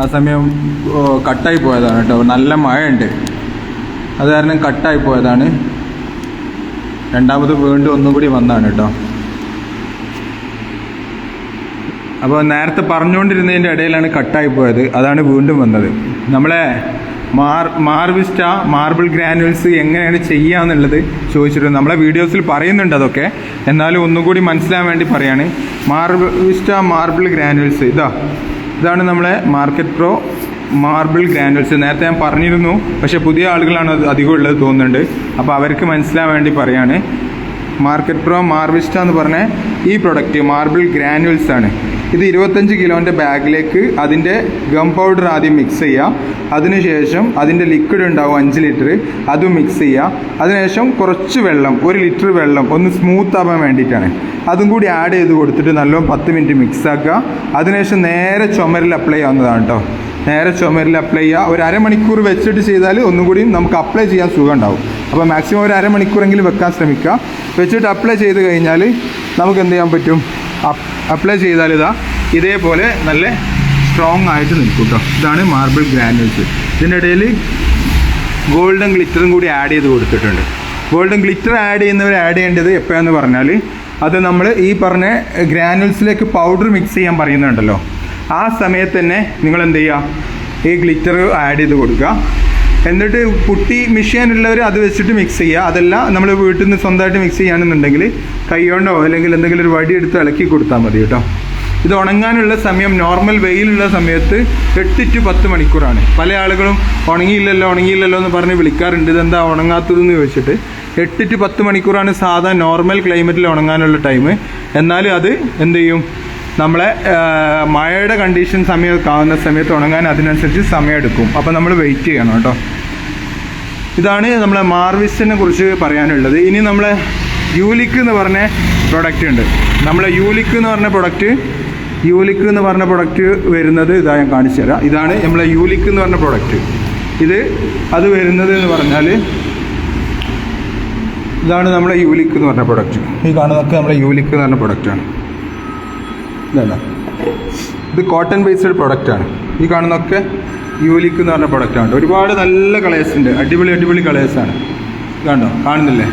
ആ സമയം കട്ടായി പോയതാണ് കേട്ടോ. നല്ല മഴയുണ്ട്. അത് കാരണം കട്ടായി പോയതാണ്. രണ്ടാമത് വീണ്ടും ഒന്നും കൂടി വന്നതാണ് കേട്ടോ. അപ്പോൾ നേരത്തെ പറഞ്ഞുകൊണ്ടിരുന്നതിന്റെ ഇടയിലാണ് കട്ടായി പോയത്. അതാണ് വീണ്ടും വന്നത്. നമ്മളെ മാർ മാർവിസ്റ്റ മാർബിൾ ഗ്രാനുവൽസ് എങ്ങനെയാണ് ചെയ്യുക എന്നുള്ളത് ചോദിച്ചിട്ടുണ്ട്. നമ്മളെ വീഡിയോസിൽ പറയുന്നുണ്ട് അതൊക്കെ. എന്നാലും ഒന്നുകൂടി മനസ്സിലാൻ വേണ്ടി പറയാണ്. മാർവിസ്റ്റ മാർബിൾ ഗ്രാനുവൽസ് ഇതാ. ഇതാണ് നമ്മളെ മാർക്കറ്റ് പ്രോ മാർബിൾ ഗ്രാനുവൽസ് നേരത്തെ ഞാൻ പറഞ്ഞിരുന്നു പക്ഷെ പുതിയ ആളുകളാണ് അത് അധികം ഉള്ളത് തോന്നുന്നുണ്ട്. അപ്പോൾ അവർക്ക് മനസ്സിലാൻ വേണ്ടി പറയാണ്. മാർക്കറ്റ് പ്രോ മാർവിസ്റ്റ എന്ന് പറഞ്ഞ ഈ പ്രൊഡക്റ്റ് മാർബിൾ ഗ്രാനുവൽസ് ആണ്. ഇത് ഇരുപത്തഞ്ച് കിലോന്റെ ബാഗിലേക്ക് അതിന്റെ ഗം പൗഡർ ആദ്യം മിക്സ് ചെയ്യുക അതിനുശേഷം അതിന്റെ ലിക്വിഡ് ഉണ്ടാവും അഞ്ച് ലിറ്റർ അതും മിക്സ് ചെയ്യുക അതിനുശേഷം കുറച്ച് വെള്ളം ഒരു ലിറ്റർ വെള്ളം ഒന്ന് സ്മൂത്ത് ആവാൻ വേണ്ടിയിട്ടാണ്. അതും കൂടി ആഡ് ചെയ്ത് കൊടുത്തിട്ട് നല്ലോണം പത്ത് മിനിറ്റ് മിക്സ് ആക്കുക. അതിനുശേഷം നേരെ ചുമരിൽ അപ്ലൈ ചെയ്യാവുന്നതാണ് കേട്ടോ നേരെ ചുമരിൽ അപ്ലൈ ചെയ്യുക. ഒരു അരമണിക്കൂർ വെച്ചിട്ട് ചെയ്താൽ ഒന്നും കൂടി നമുക്ക് അപ്ലൈ ചെയ്യാൻ സുഖം ഉണ്ടാവും. അപ്പോൾ മാക്സിമം ഒരു അരമണിക്കൂറെങ്കിലും വെക്കാൻ ശ്രമിക്കുക. വെച്ചിട്ട് അപ്ലൈ ചെയ്ത് കഴിഞ്ഞാൽ നമുക്ക് എന്ത് ചെയ്യാൻ പറ്റും? അപ്ലൈ ചെയ്താൽ ഇതാ ഇതേപോലെ നല്ല സ്ട്രോങ് ആയിട്ട് നിൽക്കും കേട്ടോ ഇതാണ് മാർബിൾ ഗ്രാനുവൽസ് ഇതിന്റെ ഇടയിൽ ഗോൾഡൻ ഗ്ലിറ്ററും കൂടി ആഡ് ചെയ്ത് കൊടുത്തിട്ടുണ്ട്. ഗോൾഡൻ ഗ്ലിറ്റർ ആഡ് ചെയ്യുന്നവർ ആഡ് ചെയ്യേണ്ടത് എപ്പോഴാന്ന് പറഞ്ഞാൽ അത് നമ്മൾ ഈ പറഞ്ഞ ഗ്രാനുവൽസിലേക്ക് പൗഡർ മിക്സ് ചെയ്യാൻ പറയുന്നുണ്ടല്ലോ. ആ സമയത്ത് തന്നെ നിങ്ങൾ എന്ത് ചെയ്യുക ഈ ഗ്ലിറ്റർ ആഡ് ചെയ്ത് കൊടുക്കുക. എന്നിട്ട് പുട്ടി മെഷീൻ ഉള്ളവർ അത് വെച്ചിട്ട് മിക്സ് ചെയ്യുക. അതല്ല നമ്മൾ വീട്ടിൽ നിന്ന് സ്വന്തമായിട്ട് മിക്സ് ചെയ്യുകയാണെന്നുണ്ടെങ്കിൽ കൈകൊണ്ടോ അല്ലെങ്കിൽ എന്തെങ്കിലും ഒരു വടി എടുത്ത് ഇളക്കി കൊടുത്താൽ മതി കേട്ടോ. ഇത് ഉണങ്ങാനുള്ള സമയം നോർമൽ വെയിലുള്ള സമയത്ത് എട്ട് ടു പത്ത് മണിക്കൂറാണ്. പല ആളുകളും ഉണങ്ങിയില്ലല്ലോ ഉണങ്ങിയില്ലല്ലോ എന്ന് പറഞ്ഞ് വിളിക്കാറുണ്ട്. ഇതെന്താ ഉണങ്ങാത്തതെന്ന് ചോദിച്ചിട്ട്. എട്ട് ടു പത്ത് മണിക്കൂറാണ് സാധാ നോർമൽ ക്ലൈമറ്റിൽ ഉണങ്ങാനുള്ള ടൈം എന്നാലും അത് എന്ത് ചെയ്യും? നമ്മളെ മഴയുടെ കണ്ടീഷൻ സമയം കാണുന്ന സമയത്ത് ഉണങ്ങാൻ അതിനനുസരിച്ച് സമയം എടുക്കും അപ്പോൾ നമ്മൾ വെയിറ്റ് ചെയ്യണം കേട്ടോ. ഇതാണ് നമ്മളെ മാർവിസ്റ്റിനെ കുറിച്ച് പറയാനുള്ളത്. ഇനി നമ്മളെ യൂലിക്ക് എന്ന് പറഞ്ഞ പ്രൊഡക്റ്റ് ഉണ്ട്. നമ്മളെ യൂലിക്ക് എന്ന് പറഞ്ഞ പ്രൊഡക്റ്റ് യൂലിക്ക് എന്ന് പറഞ്ഞ പ്രൊഡക്റ്റ് വരുന്നത് ഇതാ ഞാൻ കാണിച്ചു തരാം. ഇതാണ് നമ്മളെ യൂലിക്ക് എന്ന് പറഞ്ഞ പ്രൊഡക്റ്റ് ഇത് അത് വരുന്നത് എന്ന് പറഞ്ഞാൽ ഇതാണ് നമ്മളെ യൂലിക്ക് എന്ന് പറഞ്ഞ പ്രൊഡക്റ്റ് ഈ കാണുന്നതൊക്കെ നമ്മളെ യൂലിക്ക് എന്ന് പറഞ്ഞ പ്രൊഡക്റ്റാണ് ഇതല്ല ഇത് കോട്ടൺ ബേസ്ഡ് പ്രൊഡക്റ്റാണ് ഈ കാണുന്നൊക്കെ യൂലിക്ക് എന്ന് പറഞ്ഞ പ്രൊഡക്റ്റാണ് ഒരുപാട് നല്ല കളേഴ്സ് ഉണ്ട്. അടിപൊളി അടിപൊളി കളേഴ്സാണ് കണ്ടോ? കാണുന്നില്ലേ?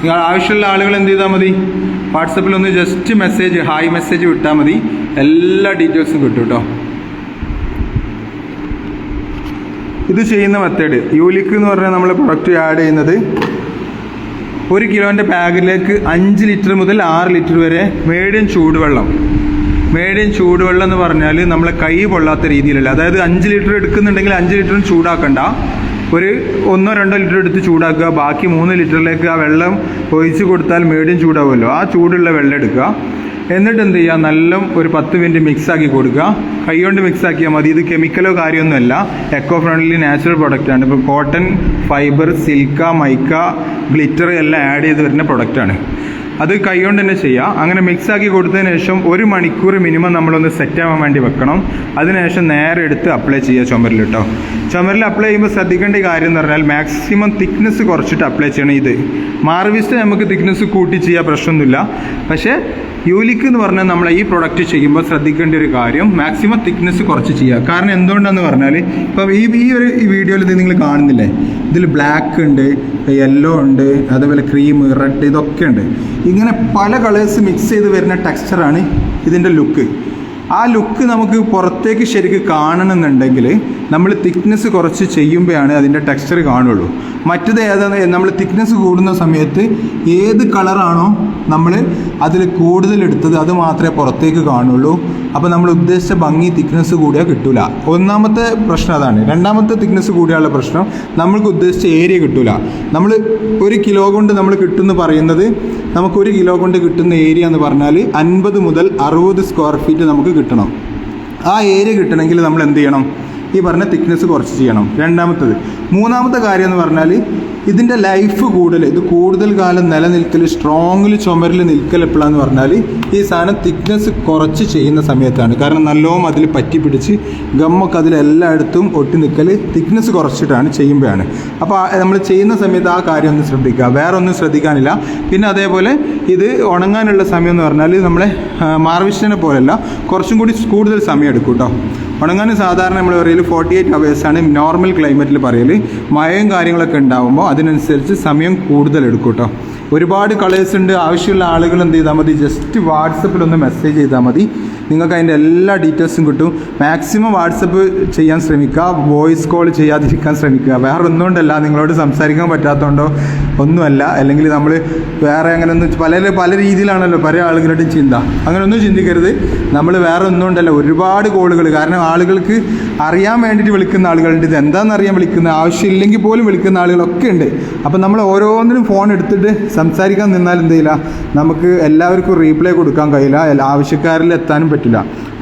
നിങ്ങൾ ആവശ്യമുള്ള ആളുകൾ എന്ത് ചെയ്താൽ മതി? വാട്സപ്പിൽ ഒന്ന് ജസ്റ്റ് മെസ്സേജ് ഹായ് മെസ്സേജ് വിട്ടാൽ മതി. എല്ലാ ഡീറ്റെയിൽസും കിട്ടും കേട്ടോ. ഇത് ചെയ്യുന്ന മെത്തേഡ് യൂലിക്ക് എന്ന് പറഞ്ഞാൽ നമ്മൾ പ്രൊഡക്റ്റ് ആഡ് ചെയ്യുന്നത് ഒരു കിലോന്റെ ബാഗിലേക്ക് അഞ്ച് ലിറ്റർ മുതൽ ആറ് ലിറ്റർ വരെ മീഡിയം ചൂടുവെള്ളം. മീഡിയം ചൂടുവെള്ളം എന്ന് പറഞ്ഞാൽ നമ്മളെ കൈ പൊള്ളാത്ത രീതിയിലല്ല. അതായത് അഞ്ച് ലിറ്റർ എടുക്കുന്നുണ്ടെങ്കിൽ അഞ്ച് ലിറ്ററും ചൂടാക്കണ്ട. ഒരു ഒന്നോ രണ്ടോ ലിറ്റർ എടുത്ത് ചൂടാക്കുക. ബാക്കി മൂന്ന് ലിറ്ററിലേക്ക് ആ വെള്ളം ഒഴിച്ച് കൊടുത്താൽ മീഡിയം ചൂടാവുമല്ലോ. ആ ചൂടുള്ള വെള്ളം എടുക്കുക. എന്നിട്ട് എന്ത് ചെയ്യുക? നല്ല ഒരു പത്ത് മിനിറ്റ് മിക്സ് ആക്കി കൊടുക്കുക. കൈ കൊണ്ട് മിക്സ് ആക്കിയാൽ മതി. ഇത് കെമിക്കലോ കാര്യമൊന്നുമല്ല. എക്കോ ഫ്രണ്ട്ലി നാച്ചുറൽ പ്രൊഡക്റ്റ് ആണ്. ഇപ്പോൾ cotton fibre silk mica glitter എല്ലാം ആഡ് ചെയ്ത് വരുന്ന പ്രൊഡക്റ്റാണ് അത് കൈകൊണ്ട് തന്നെ ചെയ്യാം. അങ്ങനെ മിക്സ് ആക്കി കൊടുത്തതിന് ശേഷം ഒരു മണിക്കൂർ മിനിമം നമ്മളൊന്ന് സെറ്റ് ആവാൻ വേണ്ടി വെക്കണം. അതിനുശേഷം നേരെ എടുത്ത് അപ്ലൈ ചെയ്യുക ചുമരിൽ കേട്ടോ ചുമരിൽ അപ്ലൈ ചെയ്യുമ്പോൾ ശ്രദ്ധിക്കേണ്ട കാര്യം എന്ന് പറഞ്ഞാൽ മാക്സിമം തിക്നെസ് കുറച്ചിട്ട് അപ്ലൈ ചെയ്യണം ഇത്. മാർവിസ്റ്റ് നമുക്ക് തിക്നെസ് കൂട്ടി ചെയ്യാൻ പ്രശ്നമൊന്നുമില്ല. പക്ഷേ യൂലിക്ക് എന്ന് പറഞ്ഞാൽ നമ്മൾ ഈ പ്രൊഡക്റ്റ് ചെയ്യുമ്പോൾ ശ്രദ്ധിക്കേണ്ട ഒരു കാര്യം മാക്സിമം തിക്നെസ് കുറച്ച് ചെയ്യുക. കാരണം എന്തുകൊണ്ടാന്ന് പറഞ്ഞാൽ ഇപ്പം ഈ ഈ ഒരു വീഡിയോയിൽ ഇത് നിങ്ങൾ കാണുന്നില്ലേ? ഇതിൽ ബ്ലാക്ക് ഉണ്ട്. യെല്ലോ ഉണ്ട് അതേപോലെ ക്രീം റെഡ് ഇതൊക്കെ ഉണ്ട്. ഇങ്ങനെ പല കളേഴ്സ് മിക്സ് ചെയ്ത് വരുന്ന ടെക്സ്ചറാണ് ഇതിന്റെ ലുക്ക് ആ ലുക്ക് നമുക്ക് പുറത്തേക്ക് ശരിക്കും കാണണമെന്നുണ്ടെങ്കിൽ നമ്മൾ തിക്നെസ് കുറച്ച് ചെയ്യുമ്പോഴാണ് അതിന്റെ ടെക്സ്ചർ കാണുള്ളൂ. മറ്റത് ഏതാണ്? നമ്മൾ തിക്നെസ് കൂടുന്ന സമയത്ത് ഏത് കളറാണോ നമ്മൾ അതിൽ കൂടുതൽ എടുത്തത് അത് മാത്രമേ പുറത്തേക്ക് കാണുള്ളൂ. അപ്പോൾ നമ്മൾ ഉദ്ദേശിച്ച ഭംഗി തിക്നെസ് കൂടിയാൽ കിട്ടില്ല ഒന്നാമത്തെ പ്രശ്നം അതാണ്. രണ്ടാമത്തെ തിക്നെസ് കൂടിയുള്ള പ്രശ്നം നമ്മൾക്ക് ഉദ്ദേശിച്ച ഏരിയ കിട്ടില്ല നമ്മൾ ഒരു കിലോ കൊണ്ട് നമ്മൾ കിട്ടുമെന്ന് പറയുന്നത് നമുക്ക് ഒരു കിലോ കൊണ്ട് കിട്ടുന്ന ഏരിയ എന്ന് പറഞ്ഞാൽ അൻപത് മുതൽ അറുപത് സ്ക്വയർ ഫീറ്റ് നമുക്ക് കിട്ടണം. ആ ഏരിയ കിട്ടണമെങ്കിൽ നമ്മൾ എന്ത് ചെയ്യണം? ഈ പറഞ്ഞ തിക്നെസ് കുറച്ച് ചെയ്യണം. രണ്ടാമത്തത്. മൂന്നാമത്തെ കാര്യം എന്ന് പറഞ്ഞാൽ ഇതിന്റെ ലൈഫ് കൂടൽ ഇത് കൂടുതൽ കാലം നിലനിൽക്കൽ സ്ട്രോങ്ങിൽ ചുമരിൽ നിൽക്കൽ എപ്പോഴാന്ന് പറഞ്ഞാൽ ഈ സാധനം തിക്നെസ് കുറച്ച് ചെയ്യുന്ന സമയത്താണ്. കാരണം നല്ലോം അതിൽ പറ്റി പിടിച്ച് ഗമ്മൊക്കെ അതിലെല്ലായിടത്തും ഒട്ടി നിൽക്കൽ തിക്നെസ് കുറച്ചിട്ടാണ് ചെയ്യുമ്പോഴാണ്. അപ്പോൾ നമ്മൾ ചെയ്യുന്ന സമയത്ത് ആ കാര്യം ഒന്ന് ശ്രദ്ധിക്കുക. വേറെ ഒന്നും ശ്രദ്ധിക്കാനില്ല. പിന്നെ അതേപോലെ ഇത് ഉണങ്ങാനുള്ള സമയം എന്ന് പറഞ്ഞാൽ നമ്മളെ മാർവിഷ്ണനെ പോലെയല്ല കുറച്ചും കൂടി കൂടുതൽ സമയം എടുക്കും കേട്ടോ ഉണങ്ങാൻ സാധാരണ നമ്മൾ പറയൽ ഫോർട്ടി എയ്റ്റ് അവേഴ്സാണ് നോർമൽ ക്ലൈമറ്റിൽ പറയൽ മഴയും കാര്യങ്ങളൊക്കെ ഉണ്ടാകുമ്പോൾ അതിനനുസരിച്ച് സമയം കൂടുതൽ എടുക്കും കേട്ടോ. ഒരുപാട് കളേഴ്സ് ഉണ്ട്. ആവശ്യമുള്ള ആളുകൾ എന്ത് ചെയ്താൽ മതി? ജസ്റ്റ് വാട്സപ്പിൽ ഒന്ന് മെസ്സേജ് ചെയ്താൽ മതി. നിങ്ങൾക്ക് അതിന്റെ എല്ലാ ഡീറ്റെയിൽസും കിട്ടും. മാക്സിമം വാട്സപ്പ് ചെയ്യാൻ ശ്രമിക്കുക. വോയിസ് കോൾ ചെയ്യാതിരിക്കാൻ ശ്രമിക്കുക. വേറെ ഒന്നുകൊണ്ടല്ല നിങ്ങളോട് സംസാരിക്കാൻ പറ്റാത്തതുകൊണ്ടോ ഒന്നുമല്ല. അല്ലെങ്കിൽ നമ്മൾ വേറെ അങ്ങനെ ഒന്നും പല പല രീതിയിലാണല്ലോ പല ആളുകളുടെ ചിന്ത. അങ്ങനെ ഒന്നും ചിന്തിക്കരുത്. നമ്മൾ വേറെ ഒന്നുകൊണ്ടല്ല ഒരുപാട് കോളുകൾ കാരണം ആളുകൾക്ക് അറിയാൻ വേണ്ടിയിട്ട് വിളിക്കുന്ന ആളുകളുണ്ട്. ഇത് എന്താണെന്ന് അറിയാൻ വിളിക്കുന്ന ആവശ്യമില്ലെങ്കിൽ പോലും വിളിക്കുന്ന ആളുകളൊക്കെ ഉണ്ട്. അപ്പം നമ്മൾ ഓരോന്നിനും ഫോൺ എടുത്തിട്ട് സംസാരിക്കാൻ നിന്നാൽ എന്ത് നമുക്ക് എല്ലാവർക്കും റീപ്ലൈ കൊടുക്കാൻ കഴിയില്ല. ആവശ്യക്കാരിൽ എത്താനും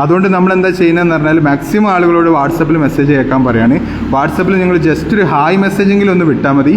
അതുകൊണ്ട് നമ്മൾ എന്താ ചെയ്യുന്നതെന്ന് പറഞ്ഞാൽ മാക്സിമം ആളുകളോട് വാട്സപ്പിൽ മെസ്സേജ് കേൾക്കാൻ പറയാണ്. വാട്സപ്പിൽ നിങ്ങൾ ജസ്റ്റ് ഒരു ഹായ് മെസ്സേജെങ്കിലും ഒന്ന് വിട്ടാൽ മതി.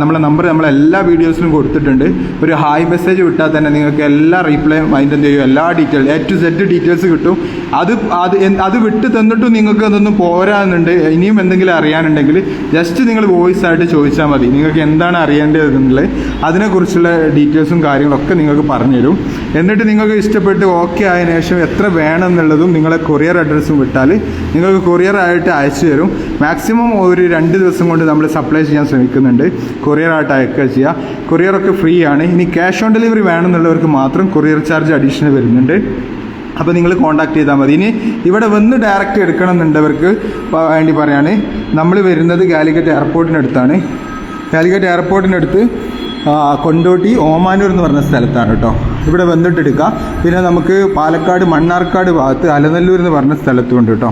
നമ്മളെ നമ്പർ നമ്മൾ എല്ലാ വീഡിയോസിലും കൊടുത്തിട്ടുണ്ട്. ഒരു ഹായ് മെസ്സേജ് വിട്ടാൽ തന്നെ നിങ്ങൾക്ക് എല്ലാ റീപ്ലൈയും അതിന്റെ എന്ത് ചെയ്യും? എല്ലാ detail A to set details കിട്ടും. അത് അത് അത് വിട്ട് തന്നിട്ടും നിങ്ങൾക്ക് അതൊന്നും പോരാന്നുണ്ട് ഇനിയും എന്തെങ്കിലും അറിയാനുണ്ടെങ്കിൽ ജസ്റ്റ് നിങ്ങൾ വോയിസ് ആയിട്ട് ചോദിച്ചാൽ മതി. നിങ്ങൾക്ക് എന്താണ് അറിയേണ്ടതെന്നുള്ളത്. അതിനെക്കുറിച്ചുള്ള ഡീറ്റെയിൽസും കാര്യങ്ങളൊക്കെ നിങ്ങൾക്ക് പറഞ്ഞുതരും. എന്നിട്ട് നിങ്ങൾക്ക് ഇഷ്ടപ്പെട്ട് ഓക്കെ ആയതിനു ശേഷം എത്ര വേണം എന്നുള്ളതും നിങ്ങളെ കൊറിയർ അഡ്രസ്സും വിട്ടാൽ നിങ്ങൾക്ക് കൊറിയർ ആയിട്ട് അയച്ചു തരും. മാക്സിമം ഒരു രണ്ട് ദിവസം കൊണ്ട് നമ്മൾ സപ്ലൈ ചെയ്യാൻ ശ്രമിക്കുന്നുണ്ട്. കൊറിയർ ആയിട്ട് അയക്കുക ചെയ്യുക കൊറിയറൊക്കെ ഫ്രീ ആണ്. ഇനി ക്യാഷ് ഓൺ ഡെലിവറി വേണമെന്നുള്ളവർക്ക് മാത്രം കൊറിയർ ചാർജ് അഡീഷണൽ വരുന്നുണ്ട്. അപ്പോൾ നിങ്ങൾ കോൺടാക്ട് ചെയ്താൽ മതി. ഇനി ഇവിടെ വന്ന് ഡയറക്റ്റ് എടുക്കണം എന്നുണ്ടവർക്ക് വേണ്ടി പറയാണ്. നമ്മൾ വരുന്നത് കാലിക്കറ്റ് എയർപോർട്ടിനടുത്താണ് കാലിക്കറ്റ് എയർപോർട്ടിനടുത്ത് കൊണ്ടോട്ടി ഓമാനൂർ എന്ന് പറഞ്ഞ സ്ഥലത്താണ് കേട്ടോ. ഇവിടെ വന്നിട്ട് എടുക്കാം. പിന്നെ നമുക്ക് പാലക്കാട് മണ്ണാർക്കാട് ഭാഗത്ത് അലനല്ലൂർ എന്ന് പറഞ്ഞ സ്ഥലത്തുണ്ട് കേട്ടോ.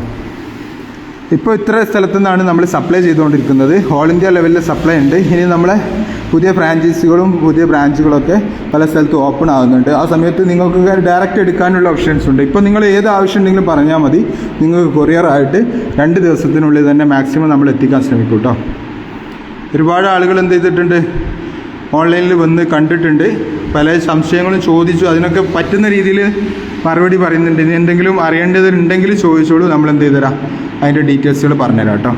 ഇപ്പോൾ ഇത്ര സ്ഥലത്തു നിന്നാണ് നമ്മൾ സപ്ലൈ ചെയ്തുകൊണ്ടിരിക്കുന്നത്. ഓൾ ഇന്ത്യ ലെവലിൽ സപ്ലൈ ഉണ്ട്. ഇനി നമ്മളെ പുതിയ ഫ്രാഞ്ചൈസികളും പുതിയ ബ്രാഞ്ചുകളൊക്കെ പല സ്ഥലത്തും ഓപ്പൺ ആകുന്നുണ്ട് ആ സമയത്ത് നിങ്ങൾക്ക് ഡയറക്റ്റ് എടുക്കാനുള്ള ഓപ്ഷൻസ് ഉണ്ട്. ഇപ്പോൾ നിങ്ങൾ ഏത് ആവശ്യം ഉണ്ടെങ്കിലും പറഞ്ഞാൽ മതി. നിങ്ങൾക്ക് കൊറിയർ ആയിട്ട് രണ്ട് ദിവസത്തിനുള്ളിൽ തന്നെ മാക്സിമം നമ്മൾ എത്തിക്കാൻ ശ്രമിക്കും കേട്ടോ ഒരുപാട് ആളുകൾ എന്ത് ചെയ്തിട്ടുണ്ട്? ഓൺലൈനിൽ വന്ന് കണ്ടിട്ടുണ്ട്. പല സംശയങ്ങളും ചോദിച്ചു. അതിനൊക്കെ പറ്റുന്ന രീതിയിൽ മറുപടി പറയുന്നുണ്ട്. ഇനി എന്തെങ്കിലും അറിയേണ്ടതുണ്ടെങ്കിൽ ചോദിച്ചോളൂ. നമ്മൾ എന്ത് ചെയ്തുതരാം? അതിന്റെ ഡീറ്റെയിൽസുകൾ പറഞ്ഞുതരാം കേട്ടോ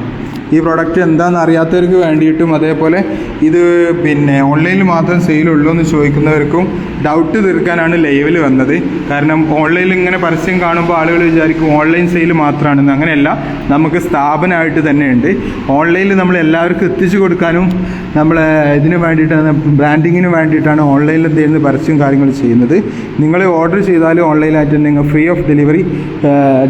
ഈ പ്രോഡക്റ്റ് എന്താണെന്ന് അറിയാത്തവർക്ക് വേണ്ടിയിട്ടും അതേപോലെ ഇത് പിന്നെ ഓൺലൈനിൽ മാത്രം സെയിലുള്ളൂ എന്ന് ചോദിക്കുന്നവർക്കും ഡൗട്ട് തീർക്കാനാണ് ലൈവിൽ വന്നത്. കാരണം ഓൺലൈനിൽ ഇങ്ങനെ പരസ്യം കാണുമ്പോൾ ആളുകൾ വിചാരിക്കും ഓൺലൈൻ സെയിൽ മാത്രമാണെന്ന് അങ്ങനെയല്ല നമുക്ക് സ്ഥാപനമായിട്ട് തന്നെയുണ്ട്. ഓൺലൈനിൽ നമ്മൾ എല്ലാവർക്കും എത്തിച്ചു കൊടുക്കാനും നമ്മൾ ഇതിന് വേണ്ടിയിട്ടാണ് ബ്രാൻഡിങ്ങിന് വേണ്ടിയിട്ടാണ് ഓൺലൈനിൽ എന്തെയ്യുന്ന പരസ്യം കാര്യങ്ങൾ ചെയ്യുന്നത്. നിങ്ങൾ ഓർഡർ ചെയ്താലും ഓൺലൈനായിട്ട് നിങ്ങൾ free of delivery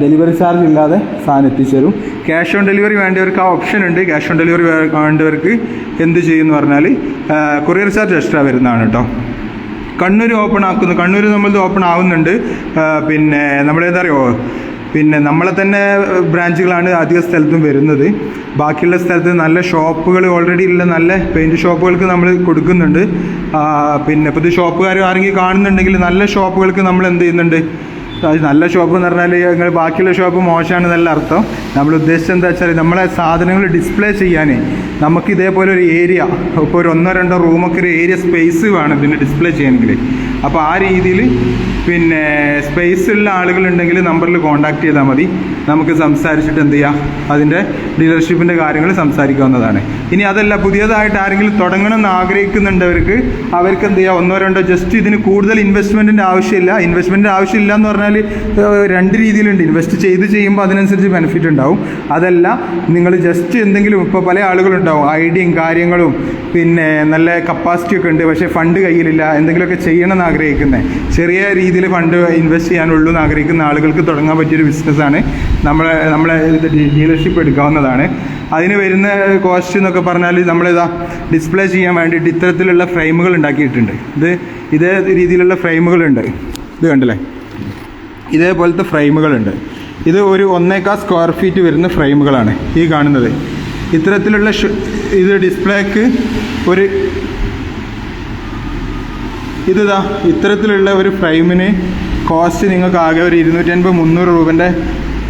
delivery charge ഇല്ലാതെ സാധനം എത്തിച്ചേരും. ക്യാഷ് ഓൺ ഡെലിവറി വേണ്ടവർക്ക് ആ ഓപ്ഷൻ ഉണ്ട്. ക്യാഷ് ഓൺ ഡെലിവറി വേണ്ടവർക്ക് എന്ത് ചെയ്യുമെന്ന് പറഞ്ഞാൽ കൊറിയർ ചാർജ് എക്സ്ട്രാ വരുന്നതാണ് കേട്ടോ കണ്ണൂർ ഓപ്പൺ ആക്കുന്നു. കണ്ണൂർ നമ്മളത് ഓപ്പൺ ആവുന്നുണ്ട്. പിന്നെ നമ്മളേതാ അറിയോ പിന്നെ നമ്മളെ തന്നെ ബ്രാഞ്ചുകളാണ് അധിക സ്ഥലത്തും വരുന്നത്. ബാക്കിയുള്ള സ്ഥലത്ത് നല്ല ഷോപ്പുകൾ ഓൾറെഡി ഉള്ള നല്ല പെയിന്റ് ഷോപ്പുകൾക്ക് നമ്മൾ കൊടുക്കുന്നുണ്ട്. പിന്നെ പുതിയ ഷോപ്പുകാർ ആരെങ്കിലും കാണുന്നുണ്ടെങ്കിൽ നല്ല ഷോപ്പുകൾക്ക് നമ്മൾ എന്ത് ചെയ്യുന്നുണ്ട്? നല്ല ഷോപ്പ് എന്ന് പറഞ്ഞാൽ നിങ്ങൾ ബാക്കിയുള്ള ഷോപ്പ് മോശമാണ് നല്ല അർത്ഥം. നമ്മൾ ഉദ്ദേശിച്ചത് എന്താ വെച്ചാൽ നമ്മളെ സാധനങ്ങൾ ഡിസ്പ്ലേ ചെയ്യാനേ നമുക്ക് ഇതേപോലെ ഒരു ഏരിയ ഇപ്പോൾ ഒരു ഒന്നോ രണ്ടോ റൂമൊക്കെ ഒരു ഏരിയ സ്പേസ് വേണം ഇതിന് ഡിസ്പ്ലേ ചെയ്യണമെങ്കിൽ അപ്പോൾ ആ രീതിയിൽ പിന്നെ സ്പേസിലുള്ള ആളുകളുണ്ടെങ്കിൽ നമ്പറിൽ കോൺടാക്ട് ചെയ്താൽ മതി. നമുക്ക് സംസാരിച്ചിട്ട് എന്ത് ചെയ്യാം? അതിന്റെ ഡീലർഷിപ്പിന്റെ കാര്യങ്ങൾ സംസാരിക്കാവുന്നതാണ്. ഇനി അതല്ല പുതിയതായിട്ട് ആരെങ്കിലും തുടങ്ങണം എന്ന് ആഗ്രഹിക്കുന്നുണ്ടവർക്ക് അവർക്ക് എന്ത് ചെയ്യാം? ഒന്നോ രണ്ടോ ജസ്റ്റ് ഇതിന് കൂടുതൽ ഇൻവെസ്റ്റ്മെന്റിന്റെ ആവശ്യമില്ല. ഇൻവെസ്റ്റ്മെന്റ് ആവശ്യമില്ല എന്ന് പറഞ്ഞാൽ രണ്ട് രീതിയിലുണ്ട്. ഇൻവെസ്റ്റ് ചെയ്ത് ചെയ്യുമ്പോൾ അതിനനുസരിച്ച് ബെനിഫിറ്റ് ഉണ്ടാവും. അതല്ല നിങ്ങൾ ജസ്റ്റ് എന്തെങ്കിലും ഇപ്പോൾ പല ആളുകളുണ്ടാവും. ഐഡിയയും കാര്യങ്ങളും പിന്നെ നല്ല കപ്പാസിറ്റി ഒക്കെ ഉണ്ട്. പക്ഷേ ഫണ്ട് കയ്യിലില്ല. എന്തെങ്കിലുമൊക്കെ ചെയ്യണമെന്ന് ആഗ്രഹിക്കുന്നത് ചെറിയ രീതിയിൽ ഫണ്ട് ഇൻവെസ്റ്റ് ചെയ്യാനുള്ളൂ എന്ന് ആഗ്രഹിക്കുന്ന ആളുകൾക്ക് തുടങ്ങാൻ പറ്റിയൊരു ബിസിനസ്സാണ് നമ്മളെ നമ്മളെ ഡീലർഷിപ്പ് എടുക്കാവുന്നതാണ്. അതിന് വരുന്ന കോസ്റ്റ് എന്നൊക്കെ പറഞ്ഞാൽ നമ്മളിതാ ഡിസ്പ്ലേ ചെയ്യാൻ വേണ്ടിയിട്ട് ഇത്തരത്തിലുള്ള ഫ്രെയിമുകൾ ഉണ്ടാക്കിയിട്ടുണ്ട്. ഇത് ഇതേ രീതിയിലുള്ള ഫ്രെയിമുകളുണ്ട് ഇത് കണ്ടല്ലേ? ഇതേപോലത്തെ ഫ്രെയിമുകളുണ്ട് ഇത് ഒരു ഒന്നേക്കാൽ സ്ക്വയർ ഫീറ്റ് വരുന്ന ഫ്രെയിമുകളാണ് ഈ കാണുന്നത്. ഇത്തരത്തിലുള്ള ഇത് ഡിസ്പ്ലേക്ക് ഒരു ഇതാ ഇത്തരത്തിലുള്ള ഒരു ഫ്രെയിമിന് കോസ്റ്റ് നിങ്ങൾക്ക് ആകെ ഒരു ഇരുന്നൂറ്റി അൻപത് മുന്നൂറ് രൂപന്റെ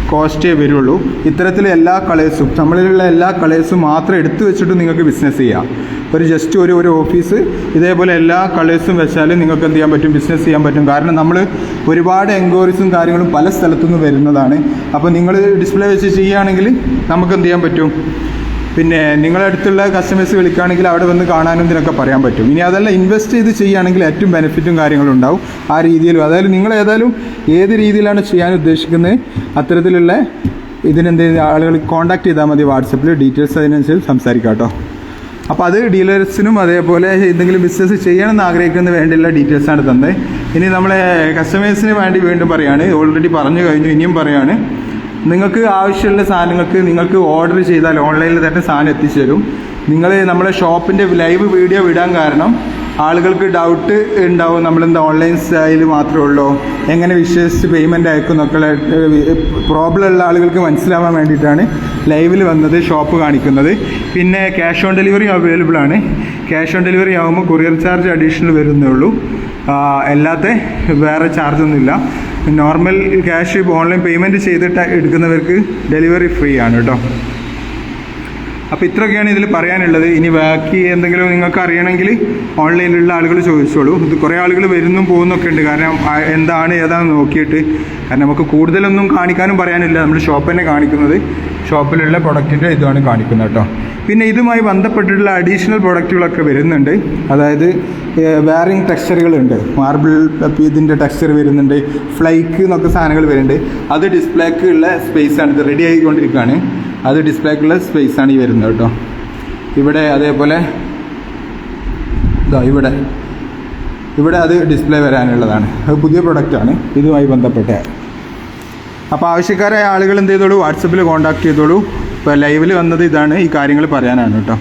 കോസ്റ്റേ വരുള്ളൂ. ഇത്തരത്തിൽ എല്ലാ കളേഴ്സും നമ്മളിലുള്ള എല്ലാ കളേഴ്സും മാത്രം എടുത്തു വെച്ചിട്ട് നിങ്ങൾക്ക് ബിസിനസ് ചെയ്യാം. ഒരു ജസ്റ്റ് ഒരു ഒരു ഓഫീസ് ഇതേപോലെ എല്ലാ കളേഴ്സും വെച്ചാൽ നിങ്ങൾക്ക് എന്ത് ചെയ്യാൻ പറ്റും? ബിസിനസ് ചെയ്യാൻ പറ്റും. കാരണം നമ്മൾ ഒരുപാട് എൻക്വയറീസും കാര്യങ്ങളും പല സ്ഥലത്തുനിന്ന് വരുന്നതാണ്. അപ്പോൾ നിങ്ങൾ ഡിസ്പ്ലേ വെച്ച് ചെയ്യുകയാണെങ്കിൽ നമുക്ക് എന്ത് ചെയ്യാൻ പറ്റും? പിന്നെ നിങ്ങളുടെ അടുത്തുള്ള കസ്റ്റമേഴ്സ് വിളിക്കുകയാണെങ്കിൽ അവിടെ വന്ന് കാണാനും ഇതിനൊക്കെ പറയാൻ പറ്റും. ഇനി അതല്ല ഇൻവെസ്റ്റ് ചെയ്ത് ചെയ്യുകയാണെങ്കിൽ ഏറ്റവും ബെനിഫിറ്റും കാര്യങ്ങളും ഉണ്ടാവും ആ രീതിയിലും. അതായത് നിങ്ങൾ ഏതായാലും ഏത് രീതിയിലാണ് ചെയ്യാൻ ഉദ്ദേശിക്കുന്നത് അത്തരത്തിലുള്ള ഇതിനെന്ത് ആളുകൾ കോൺടാക്ട് ചെയ്താൽ മതി. വാട്സപ്പിൽ ഡീറ്റെയിൽസ് അതിനനുസരിച്ച് സംസാരിക്കാം കേട്ടോ. അപ്പോൾ അത് ഡീലേഴ്സിനും അതേപോലെ എന്തെങ്കിലും ബിസിനസ് ചെയ്യണമെന്ന് ആഗ്രഹിക്കുന്ന വേണ്ടിയുള്ള ഡീറ്റെയിൽസാണ് തന്നത്. ഇനി നമ്മളെ കസ്റ്റമേഴ്സിന് വേണ്ടി വീണ്ടും പറയാണ്. ഓൾറെഡി പറഞ്ഞു കഴിഞ്ഞു ഇനിയും പറയാണ്. നിങ്ങൾക്ക് ആവശ്യമുള്ള സാധനങ്ങൾക്ക് നിങ്ങൾക്ക് ഓർഡർ ചെയ്താൽ ഓൺലൈനിൽ തന്നെ സാധനം എത്തിച്ചു തരും. നിങ്ങൾ നമ്മളെ ഷോപ്പിന്റെ ലൈവ് വീഡിയോ വിടാൻ കാരണം ആളുകൾക്ക് ഡൗട്ട് ഉണ്ടാവും നമ്മളെന്താ ഓൺലൈൻ സ്റ്റൈൽ മാത്രമേ ഉള്ളൂ എങ്ങനെ വിശ്വസിച്ച് പേയ്മെന്റ് അയക്കും എന്നൊക്കെ പ്രോബ്ലം ഉള്ള ആളുകൾക്ക് മനസ്സിലാവാൻ വേണ്ടിയിട്ടാണ് ലൈവിൽ വന്നത് ഷോപ്പ് കാണിക്കുന്നത്. പിന്നെ ക്യാഷ് ഓൺ ഡെലിവറി അവൈലബിൾ ആണ്. ക്യാഷ് ഓൺ ഡെലിവറി ആകുമ്പോൾ കൊറിയർ ചാർജ് അഡീഷണൽ വരുന്നേ ഉള്ളൂ. അല്ലാത്ത അല്ലാതെ വേറെ ചാർജൊന്നുമില്ല നോർമൽ ക്യാഷ് ഓൺലൈൻ പേയ്മെന്റ് ചെയ്തിട്ട് എടുക്കുന്നവർക്ക് ഡെലിവറി ഫ്രീ ആണ് കേട്ടോ. അപ്പോൾ ഇത്രയൊക്കെയാണ് ഇതിൽ പറയാനുള്ളത്. ഇനി ബാക്കി എന്തെങ്കിലും നിങ്ങൾക്ക് അറിയണമെങ്കിൽ ഓൺലൈനിലുള്ള ആളുകൾ ചോദിച്ചോളൂ. ഇത് കുറേ ആളുകൾ വരുന്നും പോകുന്നൊക്കെ ഉണ്ട്. കാരണം എന്താണ് ഏതാണെന്ന് നോക്കിയിട്ട്. കാരണം നമുക്ക് കൂടുതലൊന്നും കാണിക്കാനും പറയാനില്ല. നമ്മൾ ഷോപ്പ് തന്നെ കാണിക്കുന്നത്. ഷോപ്പിലുള്ള പ്രൊഡക്റ്റിന്റെ ഇതാണ് കാണിക്കുന്നത് കേട്ടോ. പിന്നെ ഇതുമായി ബന്ധപ്പെട്ടിട്ടുള്ള അഡീഷണൽ പ്രൊഡക്റ്റുകളൊക്കെ വരുന്നുണ്ട്. അതായത് വേറിങ് ടെക്സ്ചറുകളുണ്ട് മാർബിൾ ഇതിന്റെ ടെക്സ്ചർ വരുന്നുണ്ട്. ഫ്ലൈക്ക് എന്നൊക്കെ സാധനങ്ങൾ വരുന്നുണ്ട്. അത് ഡിസ്പ്ലേക്ക് ഉള്ള സ്പേസ് ആണ്. ഇത് റെഡി ആയിക്കൊണ്ടിരിക്കുകയാണ്. അത് ഡിസ്പ്ലേക്കുള്ള സ്പേസ് ആണ് ഈ വരുന്നത് കേട്ടോ. ഇവിടെ അതേപോലെ ഇതാ ഇവിടെ. ഇവിടെ അത് ഡിസ്പ്ലേ വരാനുള്ളതാണ്. അത് പുതിയ പ്രൊഡക്റ്റാണ് ഇതുമായി ബന്ധപ്പെട്ട. അപ്പോൾ ആവശ്യക്കാരായ ആളുകൾ എന്ത് ചെയ്തോളൂ? വാട്സപ്പിൽ കോൺടാക്ട് ചെയ്തോളൂ. ഇപ്പോൾ ലൈവിൽ വന്നത് ഇതാണ്. ഈ കാര്യങ്ങൾ പറയാനാണ് കേട്ടോ.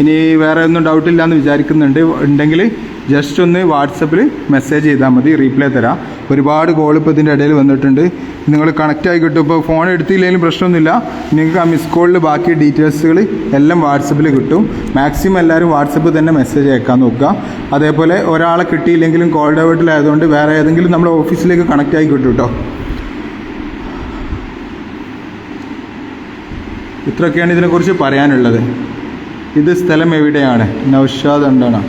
ഇനി വേറെ ഒന്നും ഡൗട്ട് എന്ന് വിചാരിക്കുന്നുണ്ട്. ഉണ്ടെങ്കിൽ ജസ്റ്റ് ഒന്ന് വാട്സപ്പിൽ മെസ്സേജ് ചെയ്താൽ മതി. റീപ്ലൈ തരാം. ഒരുപാട് കോൾ ഇപ്പോൾ ഇതിന്റെ ഇടയിൽ വന്നിട്ടുണ്ട്. നിങ്ങൾ കണക്റ്റ് ആയി കിട്ടും. ഇപ്പോൾ ഫോൺ എടുത്തില്ലെങ്കിലും പ്രശ്നമൊന്നുമില്ല. നിങ്ങൾക്ക് ആ മിസ് കോളിൽ ബാക്കി ഡീറ്റെയിൽസുകൾ എല്ലാം വാട്സപ്പിൽ കിട്ടും. മാക്സിമം എല്ലാവരും വാട്സപ്പ് തന്നെ മെസ്സേജ് അയക്കാൻ നോക്കുക. അതേപോലെ ഒരാളെ കിട്ടിയില്ലെങ്കിലും കോൾ ഡൗട്ടിലായതുകൊണ്ട് വേറെ ഏതെങ്കിലും നമ്മുടെ ഓഫീസിലേക്ക് കണക്റ്റ് ആയി കിട്ടും കേട്ടോ ഇത്രയൊക്കെയാണ് ഇതിനെക്കുറിച്ച് പറയാനുള്ളത്. ഇത് സ്ഥലം എവിടെയാണ്? നൗഷാദ് എന്താണ്?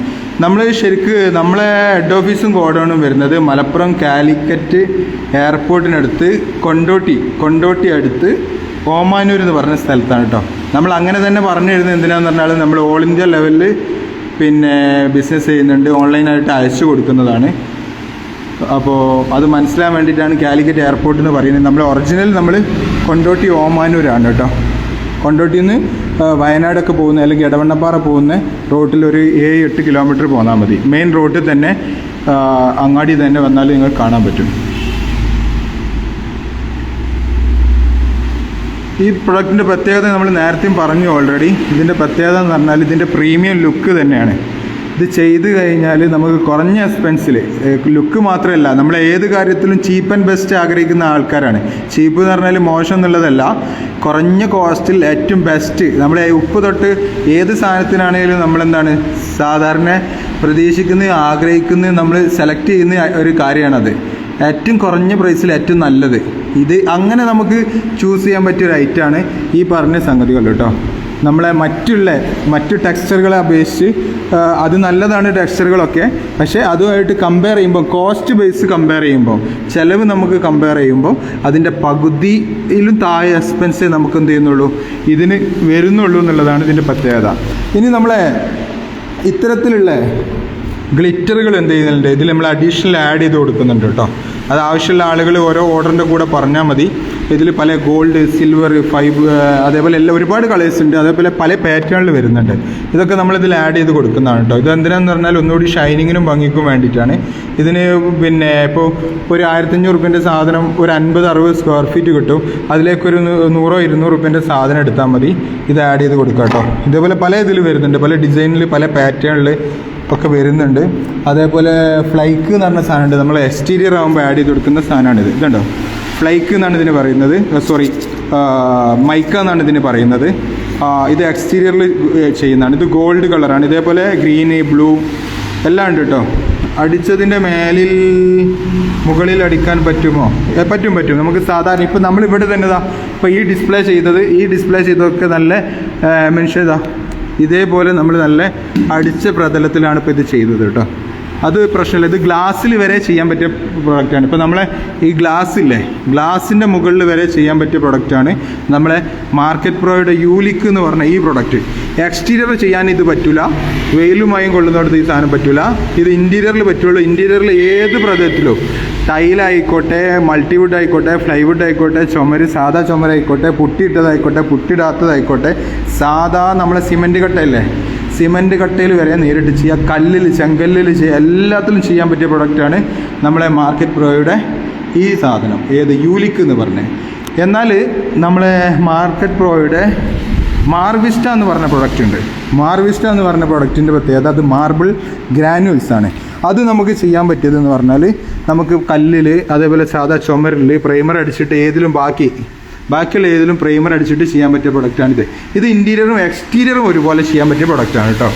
നമ്മൾ ശരിക്ക് നമ്മളെ ഹെഡ് ഓഫീസും ഗോഡൗണും വരുന്നത് മലപ്പുറം കാലിക്കറ്റ് എയർപോർട്ടിനടുത്ത് കൊണ്ടോട്ടി കൊണ്ടോട്ടി അടുത്ത് ഓമാനൂർ എന്ന് പറഞ്ഞ സ്ഥലത്താണ് കേട്ടോ നമ്മൾ അങ്ങനെ തന്നെ പറഞ്ഞു എഴുതുന്നത് എന്തിനാന്ന് പറഞ്ഞാൽ നമ്മൾ ഓൾ ഇന്ത്യ ലെവലിൽ പിന്നെ ബിസിനസ് ചെയ്യുന്നുണ്ട് ഓൺലൈനായിട്ട് അയച്ചു കൊടുക്കുന്നതാണ്. അപ്പോൾ അത് മനസ്സിലാൻ വേണ്ടിയിട്ടാണ് കാലിക്കറ്റ് എയർപോർട്ട് എന്ന് പറയുന്നത്. നമ്മൾ ഒറിജിനൽ നമ്മൾ കൊണ്ടോട്ടി ഓമാനൂരാണ് കേട്ടോ കൊണ്ടോട്ടിയിൽ നിന്ന് വയനാടൊക്കെ പോകുന്ന അല്ലെങ്കിൽ ഇടവണ്ണപ്പാറ പോകുന്ന റോട്ടിൽ ഒരു ഏഴ് എട്ട് കിലോമീറ്റർ പോന്നാൽ മതി. മെയിൻ റോഡിൽ തന്നെ അങ്ങാടി തന്നെ വന്നാൽ നിങ്ങൾ കാണാൻ പറ്റും. ഈ പ്രൊഡക്റ്റിന്റെ പ്രത്യേകത നമ്മൾ നേരത്തെയും പറഞ്ഞു ഓൾറെഡി ഇതിന്റെ പ്രത്യേകത എന്ന് പറഞ്ഞാൽ ഇതിന്റെ പ്രീമിയം ലുക്ക് തന്നെയാണ്. ഇത് ചെയ്ത് കഴിഞ്ഞാൽ നമുക്ക് കുറഞ്ഞ എക്സ്പെൻസിൽ ലുക്ക് മാത്രമല്ല നമ്മൾ ഏത് കാര്യത്തിലും ചീപ്പ് ആൻഡ് ബെസ്റ്റ് ആഗ്രഹിക്കുന്ന ആൾക്കാരാണ്. ചീപ്പ് എന്ന് പറഞ്ഞാൽ മോശം എന്നുള്ളതല്ല കുറഞ്ഞ കോസ്റ്റിൽ ഏറ്റവും ബെസ്റ്റ് നമ്മൾ ഉപ്പ് തൊട്ട് ഏത് സാധനത്തിനാണെങ്കിലും നമ്മളെന്താണ് സാധാരണ പ്രതീക്ഷിക്കുന്നത് ആഗ്രഹിക്കുന്ന നമ്മൾ സെലക്ട് ചെയ്യുന്ന ഒരു കാര്യമാണത് ഏറ്റവും കുറഞ്ഞ പ്രൈസിൽ ഏറ്റവും നല്ലത്. ഇത് അങ്ങനെ നമുക്ക് ചൂസ് ചെയ്യാൻ പറ്റിയ ഒരു ഐറ്റമാണ് ഈ പറഞ്ഞ സംഗതികൾ കേട്ടോ നമ്മളെ മറ്റുള്ള മറ്റു ടെക്സ്ചറുകളെ അപേക്ഷിച്ച് അത് നല്ലതാണ് ടെക്സ്ചറുകളൊക്കെ. പക്ഷേ അതുമായിട്ട് കമ്പയർ ചെയ്യുമ്പോൾ കോസ്റ്റ് ബേസ് കമ്പയർ ചെയ്യുമ്പോൾ ചിലവ് നമുക്ക് കമ്പയർ ചെയ്യുമ്പോൾ അതിന്റെ പകുതിയിലും താഴെ എക്സ്പെൻസേ നമുക്ക് എന്ത് ചെയ്യുന്നുള്ളൂ? ഇതിന് വരുന്നുള്ളൂ എന്നുള്ളതാണ് ഇതിന്റെ പ്രത്യേകത. ഇനി നമ്മളെ ഇത്തരത്തിലുള്ള ഗ്ലിറ്ററുകൾ എന്ത് ചെയ്യുന്നുണ്ട്? ഇതിൽ നമ്മൾ അഡീഷണൽ ആഡ് ചെയ്ത് കൊടുക്കുന്നുണ്ട് കേട്ടോ. അത് ആവശ്യമുള്ള ആളുകൾ ഓരോ ഓർഡറിന്റെ കൂടെ പറഞ്ഞാൽ മതി. ഇതിൽ പല ഗോൾഡ് സിൽവർ ഫൈവ് അതേപോലെ എല്ലാം ഒരുപാട് കളേഴ്സ് ഉണ്ട്. അതേപോലെ പല പാറ്റേണിൽ വരുന്നുണ്ട്. ഇതൊക്കെ നമ്മൾ നമ്മളിതിൽ ആഡ് ചെയ്ത് കൊടുക്കുന്നതാണ് കേട്ടോ ഇത് എന്തിനാന്ന് പറഞ്ഞാൽ ഒന്നുകൂടി ഷൈനിങ്ങിനും ഭംഗിക്കും വേണ്ടിയിട്ടാണ്. ഇതിന് പിന്നെ ഇപ്പോൾ ഒരു ആയിരത്തഞ്ഞൂറ് റുപ്യന്റെ സാധനം ഒരു അൻപത് അറുപത് സ്ക്വയർ ഫീറ്റ് കിട്ടും. അതിലേക്ക് ഒരു നൂറോ ഇരുന്നൂറ് റുപ്യന്റെ സാധനം എടുത്താൽ മതി. ഇത് ആഡ് ചെയ്ത് കൊടുക്കാം കേട്ടോ ഇതേപോലെ പല ഇതിൽ വരുന്നുണ്ട്. പല ഡിസൈനിൽ പല പാറ്റേണിൽ ഒക്കെ വരുന്നുണ്ട്. അതേപോലെ ഫ്ലൈക്ക് എന്ന് പറഞ്ഞ സാധനമുണ്ട്. നമ്മൾ എക്സ്റ്റീരിയർ ആകുമ്പോൾ ആഡ് ചെയ്ത് കൊടുക്കുന്ന സാധനമാണിത്. ഇതുണ്ടോ? ഫ്ലൈക്ക് എന്നാണ് ഇതിന് പറയുന്നത്. സോറി മൈക്ക എന്നാണ് ഇതിന് പറയുന്നത്. ഇത് എക്സ്റ്റീരിയറിൽ ചെയ്യുന്നതാണ്. ഇത് ഗോൾഡ് കളറാണ് ഇതേപോലെ ഗ്രീന് ബ്ലൂ എല്ലാം ഉണ്ട് കേട്ടോ അടിച്ചതിന്റെ മേലിൽ മുകളിൽ അടിക്കാൻ പറ്റുമോ? പറ്റും പറ്റും. നമുക്ക് സാധാരണ ഇപ്പം നമ്മളിവിടെ തന്നെ ഇതാ ഇപ്പോൾ ഈ ഡിസ്പ്ലേ ചെയ്തത് ഈ ഡിസ്പ്ലേ ചെയ്തതൊക്കെ നല്ല മനുഷ്യ ഇതാ ഇതേപോലെ നമ്മൾ നല്ല അടിച്ച പ്രതലത്തിലാണ് ഇപ്പോൾ ഇത് ചെയ്തത് കേട്ടോ അത് പ്രശ്നമില്ല. ഇത് ഗ്ലാസ്സിൽ വരെ ചെയ്യാൻ പറ്റിയ പ്രൊഡക്റ്റാണ് ഇപ്പോൾ നമ്മളെ ഈ ഗ്ലാസ് ഇല്ലേ? ഗ്ലാസിന്റെ മുകളിൽ വരെ ചെയ്യാൻ പറ്റിയ പ്രൊഡക്റ്റാണ് നമ്മളെ മാർക്കറ്റ് പ്രോയുടെ യൂലിക്ക് എന്ന് പറഞ്ഞ ഈ പ്രൊഡക്റ്റ് എക്സ്റ്റീരിയർ ചെയ്യാൻ ഇത് പറ്റില്ല വെയിലുമായും കൊള്ളുന്നിടത്ത് ഈ സാധനം പറ്റില്ല ഇത് ഇന്റീരിയറിൽ പറ്റുള്ളൂ. ഇന്റീരിയറിൽ ഏത് പ്രദേശത്തിലും ടൈലായിക്കോട്ടെ മൾട്ടിവുഡ് ആയിക്കോട്ടെ ഫ്ലൈവുഡ് ആയിക്കോട്ടെ ചുമര് സാധാ ചുമരായിക്കോട്ടെ പുട്ടിയിട്ടതായിക്കോട്ടെ പുട്ടിടാത്തതായിക്കോട്ടെ സാധാ നമ്മളെ സിമെന്റ് കട്ടയല്ലേ? സിമെന്റ് കട്ടയിൽ വരെ നേരിട്ട് ചെയ്യുക കല്ലിൽ ചെങ്കല്ലിൽ ചെയ്യുക എല്ലാത്തിലും ചെയ്യാൻ പറ്റിയ പ്രൊഡക്റ്റാണ് നമ്മളെ മാർക്കറ്റ് പ്രോയുടെ ഈ സാധനം. ഏത്? യൂലിക്ക് എന്ന് പറഞ്ഞത് എന്നാൽ നമ്മളെ മാർക്കറ്റ് പ്രോയുടെ മാർവിസ്റ്റ എന്ന് പറഞ്ഞ പ്രൊഡക്റ്റ് ഉണ്ട്. മാർവിസ്റ്റ എന്ന് പറഞ്ഞ പ്രൊഡക്റ്റിന്റെ പ്രത്യേകത അത് മാർബിൾ ഗ്രാനുവൽസ് ആണ്. അത് നമുക്ക് ചെയ്യാൻ പറ്റിയതെന്ന് പറഞ്ഞാൽ നമുക്ക് കല്ലിൽ അതേപോലെ സാധാ ചുമരിൽ പ്രൈമർ അടിച്ചിട്ട് ഏതിലും ബാക്കി ബാക്കിയുള്ള ഏതിലും പ്രൈമർ അടിച്ചിട്ട് ചെയ്യാൻ പറ്റിയ പ്രൊഡക്റ്റാണിത് ഇത്. ഇന്റീരിയറും എക്സ്റ്റീരിയറും ഒരുപോലെ ചെയ്യാൻ പറ്റിയ പ്രൊഡക്റ്റാണ് കേട്ടോ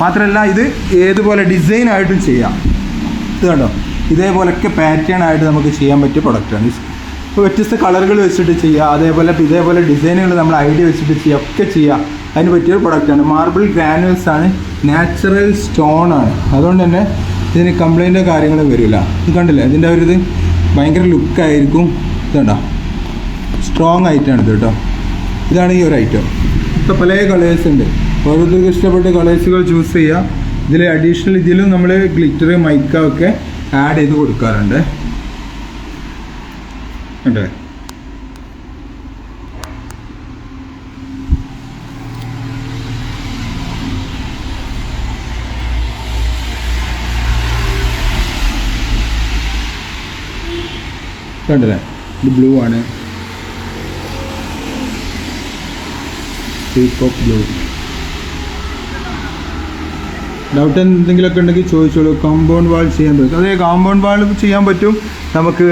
മാത്രമല്ല ഇത് ഏതുപോലെ ഡിസൈൻ ആയിട്ടും ചെയ്യാം. ഇത് കണ്ടോ? ഇതേപോലൊക്കെ പാറ്റേൺ ആയിട്ട് നമുക്ക് ചെയ്യാൻ പറ്റിയ പ്രൊഡക്റ്റാണ് ഇപ്പോൾ വ്യത്യസ്ത കളറുകൾ വെച്ചിട്ട് ചെയ്യുക അതേപോലെ ഇതേപോലെ ഡിസൈനുകൾ നമ്മൾ ഐഡിയ വെച്ചിട്ട് ചെയ്യുക ഒക്കെ ചെയ്യുക അതിന് പറ്റിയ പ്രൊഡക്റ്റാണ് മാർബിൾ ഗ്രാനുവൽസ് ആണ്. നാച്ചുറൽ സ്റ്റോൺ ആണ്. അതുകൊണ്ട് തന്നെ ഇതിന് കംപ്ലൈന്റോ കാര്യങ്ങളോ വരില്ല. ഇത് കണ്ടില്ല? ഇതിന്റെ ഒരു ഇത് ഭയങ്കര ലുക്കായിരിക്കും ഇതുണ്ടോ സ്ട്രോങ് ആയിട്ടാണ് ഇത് കേട്ടോ. ഇതാണ് ഈ ഒരു ഐറ്റം ഇപ്പോൾ പല കളേഴ്സ് ഉണ്ട്. ഓരോരുത്തർക്ക് ഇഷ്ടപ്പെട്ട കളേഴ്സുകൾ ചൂസ് ചെയ്യുക ഇതിൽ അഡീഷണൽ ഇതിലും നമ്മൾ ഗ്ലിറ്റർ മൈക്ക ഒക്കെ ആഡ് ചെയ്ത് കൊടുക്കാറുണ്ട്. അല്ലേ കണ്ടില്ലേ? ഇത് ബ്ലൂ ആണ്. പീകോക്ക് ബ്ലൂ ഡൗട്ട് എന്തെങ്കിലുമൊക്കെ ഉണ്ടെങ്കിൽ ചോദിച്ചോളൂ. കോമ്പൗണ്ട് വാൾ ചെയ്യാൻ പറ്റും. അതെ കോമ്പൗണ്ട് വാൾ ചെയ്യാൻ പറ്റും. നമുക്ക്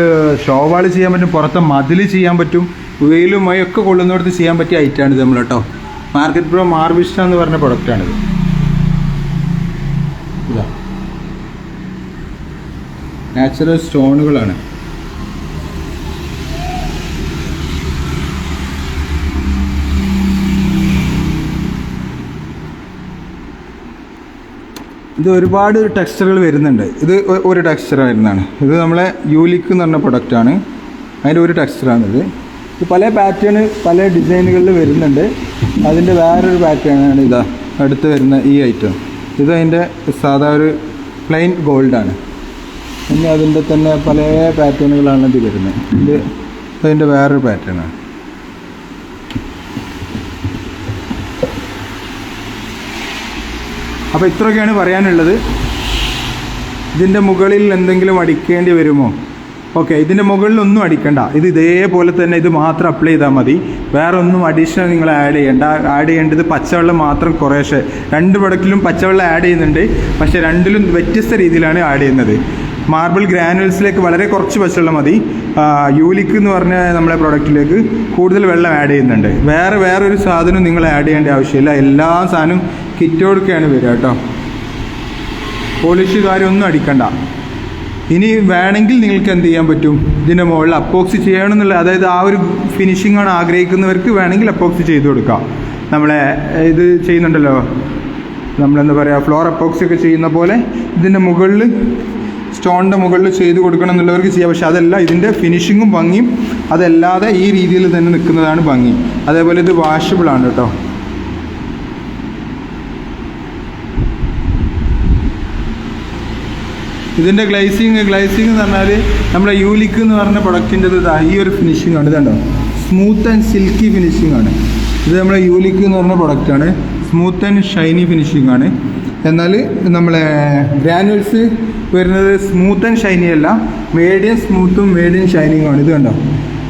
ഷോ വാൾ ചെയ്യാൻ പറ്റും. പുറത്തെ മതിൽ ചെയ്യാൻ പറ്റും. വെയിലും ഒക്കെ കൊള്ളുന്നിടത്ത് ചെയ്യാൻ പറ്റിയ ഐറ്റാണ് ഇത് നമ്മൾ കേട്ടോ മാർക്കറ്റ് പ്രോ മാർവിസ്റ്റ എന്ന് പറഞ്ഞ പ്രൊഡക്റ്റാണിത് ഇതാ. നാച്ചുറൽ സ്റ്റോണുകളാണ് ഇത് ഒരുപാട് ടെക്സ്ചറുകൾ വരുന്നുണ്ട്. ഇത് ഒരു ടെക്സ്ചർ വരുന്നതാണ് ഇത് നമ്മളെ യൂലിക്ക് എന്ന് പറഞ്ഞ പ്രൊഡക്റ്റാണ് അതിന്റെ ഒരു ടെക്സ്ചറാണിത് ഇത്. പല പാറ്റേൺ പല ഡിസൈനുകളിൽ വരുന്നുണ്ട്. അതിന്റെ വേറൊരു പാറ്റേണാണ് ഇതാ അടുത്ത് വരുന്ന ഈ ഐറ്റം ഇത് അതിന്റെ സാധാ ഒരു പ്ലെയിൻ ഗോൾഡാണ് പിന്നെ അതിന്റെ തന്നെ പല പാറ്റേണുകളാണ് ഇത് വരുന്നത്. ഇത് അതിന്റെ വേറൊരു പാറ്റേണാണ് അപ്പോൾ ഇത്രയൊക്കെയാണ് പറയാനുള്ളത്. ഇതിന്റെ മുകളിൽ എന്തെങ്കിലും അടിക്കേണ്ടി വരുമോ? ഓക്കെ ഇതിന്റെ മുകളിൽ ഒന്നും അടിക്കണ്ട. ഇത് ഇതേപോലെ തന്നെ ഇത് മാത്രം അപ്ലൈ ചെയ്താൽ മതി. വേറെ ഒന്നും അഡീഷണൽ നിങ്ങൾ ആഡ് ചെയ്യേണ്ട. ആഡ് ചെയ്യേണ്ടത് പച്ചവെള്ളം മാത്രം കുറേശ്ശെ. രണ്ട് പ്രൊഡക്റ്റിലും പച്ചവെള്ളം ആഡ് ചെയ്യുന്നുണ്ട്. പക്ഷേ രണ്ടിലും വ്യത്യസ്ത രീതിയിലാണ് ആഡ് ചെയ്യുന്നത്. മാർബിൾ ഗ്രാനുവൽസിലേക്ക് വളരെ കുറച്ച് പച്ചവെള്ളം മതി. യൂലിക്ക് എന്ന് പറഞ്ഞ നമ്മളെ പ്രൊഡക്റ്റിലേക്ക് കൂടുതൽ വെള്ളം ആഡ് ചെയ്യുന്നുണ്ട്. വേറെ വേറൊരു സാധനം നിങ്ങൾ ആഡ് ചെയ്യേണ്ട ആവശ്യമില്ല. എല്ലാ സാധനവും കിറ്റോടൊക്കെയാണ് വരിക കേട്ടോ. പോളിഷ് കാര്യമൊന്നും അടിക്കണ്ട. ഇനി വേണമെങ്കിൽ നിങ്ങൾക്ക് എന്ത് ചെയ്യാൻ പറ്റും? ഇതിന്റെ മുകളിൽ അപ്പോക്സി ചെയ്യണമെന്നുള്ള അതായത് ആ ഒരു ഫിനിഷിംഗ് ആണ് ആഗ്രഹിക്കുന്നവർക്ക് വേണമെങ്കിൽ അപ്പോക്സി ചെയ്ത് കൊടുക്കാം. നമ്മളെ ഇത് ചെയ്യുന്നുണ്ടല്ലോ. നമ്മളെന്താ പറയുക ഫ്ലോർ അപ്പോക്സി ഒക്കെ ചെയ്യുന്ന പോലെ ഇതിന്റെ മുകളിൽ സ്റ്റോണിന്റെ മുകളിൽ ചെയ്ത് കൊടുക്കണം എന്നുള്ളവർക്ക് ചെയ്യാം. പക്ഷെ അതല്ല ഇതിന്റെ ഫിനിഷിങ്ങും ഭംഗിയും അതല്ലാതെ ഈ രീതിയിൽ തന്നെ നിൽക്കുന്നതാണ് ഭംഗി. അതേപോലെ ഇത് വാഷബിളാണ് കേട്ടോ. ഇതിന്റെ ഗ്ലൈസിങ് ഗ്ലൈസിങ് എന്ന് പറഞ്ഞാൽ നമ്മുടെ യൂലിക്ക് എന്ന് പറഞ്ഞ പ്രൊഡക്റ്റിന്റെ ഇതാ ഈ ഒരു ഫിനിഷിംഗ് ആണ്. ഇതുണ്ടോ സ്മൂത്ത് ആൻഡ് സിൽക്കി ഫിനിഷിംഗ് ആണ്. ഇത് നമ്മുടെ യൂലിക്ക് എന്ന് പറഞ്ഞ ആണ്. സ്മൂത്ത് ആൻഡ് ഷൈനി ഫിനിഷിംഗ് ആണ്. എന്നാൽ നമ്മളെ ഗ്രാനുവൽസ് വരുന്നത് സ്മൂത്ത് ആൻഡ് ഷൈനി അല്ല. മീഡിയം സ്മൂത്തും മീഡിയം ഷൈനിങ്ങും ആണ്. ഇത് കണ്ടോ?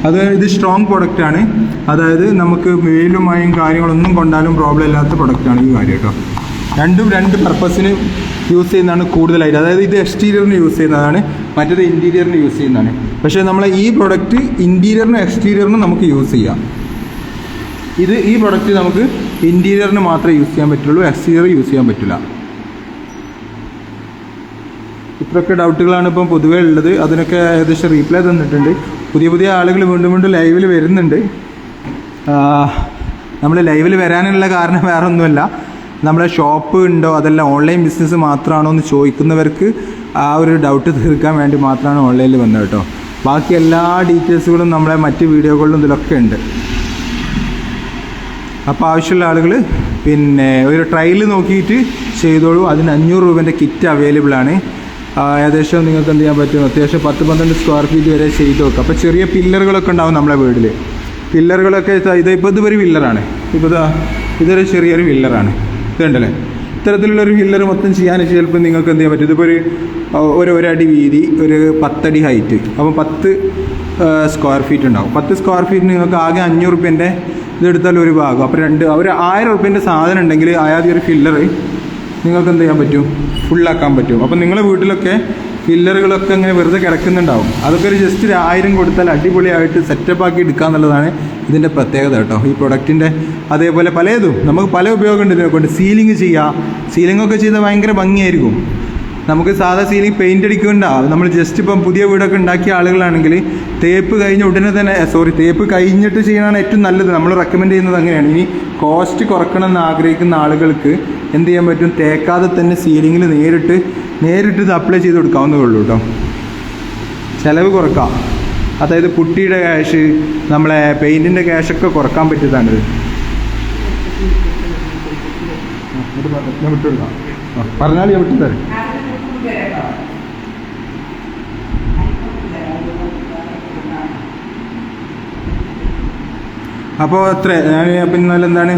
അത് ഇത് സ്ട്രോങ് പ്രൊഡക്റ്റ് ആണ്. അതായത് നമുക്ക് വെയിലുമായും കാര്യങ്ങളൊന്നും കൊണ്ടാലും പ്രോബ്ലം ഇല്ലാത്ത പ്രൊഡക്റ്റാണ് ഈ കാര്യം കേട്ടോ. രണ്ടും രണ്ട് പർപ്പസിന് യൂസ് ചെയ്യുന്നതാണ് കൂടുതലായിട്ട്. അതായത് ഇത് എക്സ്റ്റീരിയറിന് യൂസ് ചെയ്യുന്നതാണ് മറ്റേത് ഇന്റീരിയറിന് യൂസ് ചെയ്യുന്നതാണ്. പക്ഷേ നമ്മൾ ഈ പ്രൊഡക്റ്റ് ഇന്റീരിയറിനും എക്സ്റ്റീരിയറിനും നമുക്ക് യൂസ് ചെയ്യാം. ഇത് ഈ പ്രൊഡക്റ്റ് നമുക്ക് ഇന്റീരിയറിന് മാത്രമേ യൂസ് ചെയ്യാൻ പറ്റുള്ളൂ എക്സ്റ്റീരിയർ യൂസ് ചെയ്യാൻ പറ്റില്ല. ഇത്രയൊക്കെ ഡൗട്ടുകളാണ് ഇപ്പം പൊതുവേ ഉള്ളത്. അതിനൊക്കെ ഏകദേശം റീപ്ലൈ തന്നിട്ടുണ്ട്. പുതിയ പുതിയ ആളുകൾ വീണ്ടും വീണ്ടും ലൈവിൽ വരുന്നുണ്ട്. നമ്മൾ ലൈവിൽ വരാനുള്ള കാരണം വേറെ ഒന്നുമല്ല നമ്മളെ ഷോപ്പ് ഉണ്ടോ? അതല്ല ഓൺലൈൻ ബിസിനസ് മാത്രമാണോ എന്ന് ചോദിക്കുന്നവർക്ക് ആ ഒരു ഡൗട്ട് തീർക്കാൻ വേണ്ടി മാത്രമാണ് ഓൺലൈനിൽ വന്നത് കേട്ടോ. ബാക്കി എല്ലാ ഡീറ്റെയിൽസുകളും നമ്മളെ മറ്റ് വീഡിയോകളിലും ഇതിലൊക്കെ ഉണ്ട്. അപ്പോൾ ആവശ്യമുള്ള ആളുകൾ പിന്നെ ഒരു ട്രയൽ നോക്കിയിട്ട് ചെയ്തോളൂ. അതിന് അഞ്ഞൂറ് രൂപേന്റെ കിറ്റ് അവൈലബിൾ ആണ്. ഏകദേശം നിങ്ങൾക്ക് എന്ത് ചെയ്യാൻ പറ്റും? അത്യാവശ്യം പത്ത് പന്ത്രണ്ട് സ്ക്വയർ ഫീറ്റ് വരെ ചെയ്ത് നോക്കാം അപ്പോൾ ചെറിയ പില്ലറുകളൊക്കെ ഉണ്ടാവും നമ്മളെ വീട്ടിൽ പില്ലറുകളൊക്കെ ഇതാ- ഇപ്പോൾ ഇതൊരു വില്ലറാണ്. ഇപ്പോൾ ഇതാ ഇതൊരു ചെറിയൊരു വില്ലറാണ്. ഇതുണ്ടല്ലേ ഇത്തരത്തിലുള്ളൊരു ഹില്ലർ മൊത്തം ചെയ്യാൻ ചിലപ്പോൾ നിങ്ങൾക്ക് എന്ത് ചെയ്യാൻ പറ്റും? ഇതിപ്പോൾ ഒരു ഒരു ഒരടി വീതി ഒരു പത്തടി ഹൈറ്റ് അപ്പോൾ പത്ത് സ്ക്വയർ ഫീറ്റ് ഉണ്ടാവും. പത്ത് സ്ക്വയർ ഫീറ്റ് നിങ്ങൾക്ക് ആകെ അഞ്ഞൂറ് റുപ്യന്റെ ഇതെടുത്താൽ ഒരു ഭാഗം. അപ്പോൾ രണ്ട് ഒരു ആയിരം റുപ്യന്റെ സാധനം ഉണ്ടെങ്കിൽ ആദ്യം ഒരു ഫില്ലർ നിങ്ങൾക്ക് എന്ത് ചെയ്യാൻ പറ്റും? ഫുള്ളാക്കാൻ പറ്റും. അപ്പോൾ നിങ്ങളുടെ വീട്ടിലൊക്കെ ഫില്ലറുകളൊക്കെ ഇങ്ങനെ വെറുതെ കിടക്കുന്നുണ്ടാവും. അതൊക്കെ ഒരു ജസ്റ്റ് ഒരു ആയിരം കൊടുത്താൽ അടിപൊളിയായിട്ട് സെറ്റപ്പ് ആക്കി എടുക്കുക എന്നുള്ളതാണ് ഇതിന്റെ പ്രത്യേകത കേട്ടോ. ഈ പ്രൊഡക്റ്റിന്റെ അതേപോലെ പലതും. നമുക്ക് പല ഉപയോഗമുണ്ട് ഇതിനെ കൊണ്ട് സീലിംഗ് ചെയ്യാം. സീലിംഗ് ഒക്കെ ചെയ്താൽ ഭയങ്കര ഭംഗിയായിരിക്കും. നമുക്ക് സാധാ സീലിംഗ് പെയിന്റ് അടിക്കുന്നുണ്ട്. നമ്മൾ ജസ്റ്റ് ഇപ്പം പുതിയ വീടൊക്കെ ഉണ്ടാക്കിയ ആളുകളാണെങ്കിൽ തേപ്പ് കഴിഞ്ഞ ഉടനെ തന്നെ സോറി തേപ്പ് കഴിഞ്ഞിട്ട് ചെയ്യണതാണ് ഏറ്റവും നല്ലത്. നമ്മൾ റെക്കമെൻഡ് ചെയ്യുന്നത് അങ്ങനെയാണ്. ഇനി കോസ്റ്റ് കുറക്കണം എന്ന് ആഗ്രഹിക്കുന്ന ആളുകൾക്ക് എന്ത് ചെയ്യാൻ പറ്റും? തേക്കാതെ തന്നെ സീലിങ്ങിൽ നേരിട്ട് നേരിട്ട് ഇത് അപ്ലൈ ചെയ്ത് കൊടുക്കാവുന്നേ ഉള്ളൂ കേട്ടോ ചിലവ് കുറക്കാം. അതായത് പുട്ടിയുടെ ക്യാഷ് നമ്മളെ പെയിന്റിന്റെ ക്യാഷൊക്കെ കുറയ്ക്കാൻ പറ്റിയതാണിത്. പറഞ്ഞാൽ ഞാൻ അപ്പോൾ അത്ര ഞാൻ പിന്നെ എന്താണ്?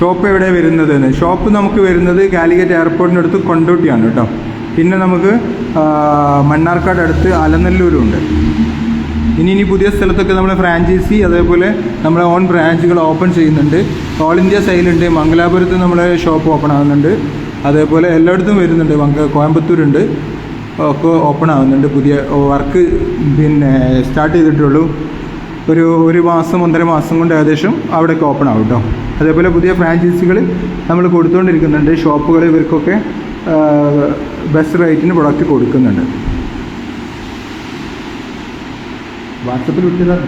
ഷോപ്പ് എവിടെ വരുന്നത് എന്ന്. ഷോപ്പ് നമുക്ക് വരുന്നത് കാലിക്കറ്റ് എയർപോർട്ടിന്റെ അടുത്ത് കൊണ്ടോട്ടിയാണ് കേട്ടോ. പിന്നെ നമുക്ക് മണ്ണാർക്കാട് അടുത്ത് അലനല്ലൂരും ഉണ്ട് ഇനി ഇനി പുതിയ സ്ഥലത്തൊക്കെ നമ്മൾ ഫ്രാഞ്ചൈസി അതേപോലെ നമ്മളെ ഓൺ ബ്രാഞ്ചുകൾ ഓപ്പൺ ചെയ്യുന്നുണ്ട്. ഓൾ ഇന്ത്യ സൈലുണ്ട്. മംഗലാപുരത്ത് നമ്മളെ ഷോപ്പ് ഓപ്പൺ ആകുന്നുണ്ട് അതേപോലെ എല്ലായിടത്തും വരുന്നുണ്ട്. കോയമ്പത്തൂരുണ്ട്. ഒക്കെ ഓപ്പൺ ആകുന്നുണ്ട് പുതിയ വർക്ക് പിന്നെ സ്റ്റാർട്ട് ചെയ്തിട്ടുള്ളൂ. ഒരു ഒരു മാസം ഒന്നര മാസം കൊണ്ട് ഏകദേശം അവിടെയൊക്കെ ഓപ്പൺ ആവും കേട്ടോ അതേപോലെ പുതിയ ഫ്രാഞ്ചൈസികൾ നമ്മൾ കൊടുത്തുകൊണ്ടിരിക്കുന്നുണ്ട് ഷോപ്പുകൾ ഇവർക്കൊക്കെ ബെസ്റ്റ് റേറ്റിന് പ്രൊഡക്റ്റ് കൊടുക്കുന്നുണ്ട്. വാട്സപ്പിൽ വിട്ടതാണ്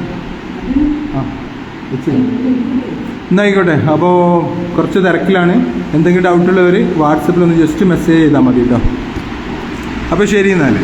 ആ എന്നായിക്കോട്ടെ അപ്പോൾ കുറച്ച് തിരക്കിലാണ്. എന്തെങ്കിലും ഡൗട്ടുള്ളവർ വാട്സപ്പിൽ ഒന്ന് ജസ്റ്റ് മെസ്സേജ് ചെയ്താൽ മതി കേട്ടോ അപ്പോൾ ശരി എന്നാൽ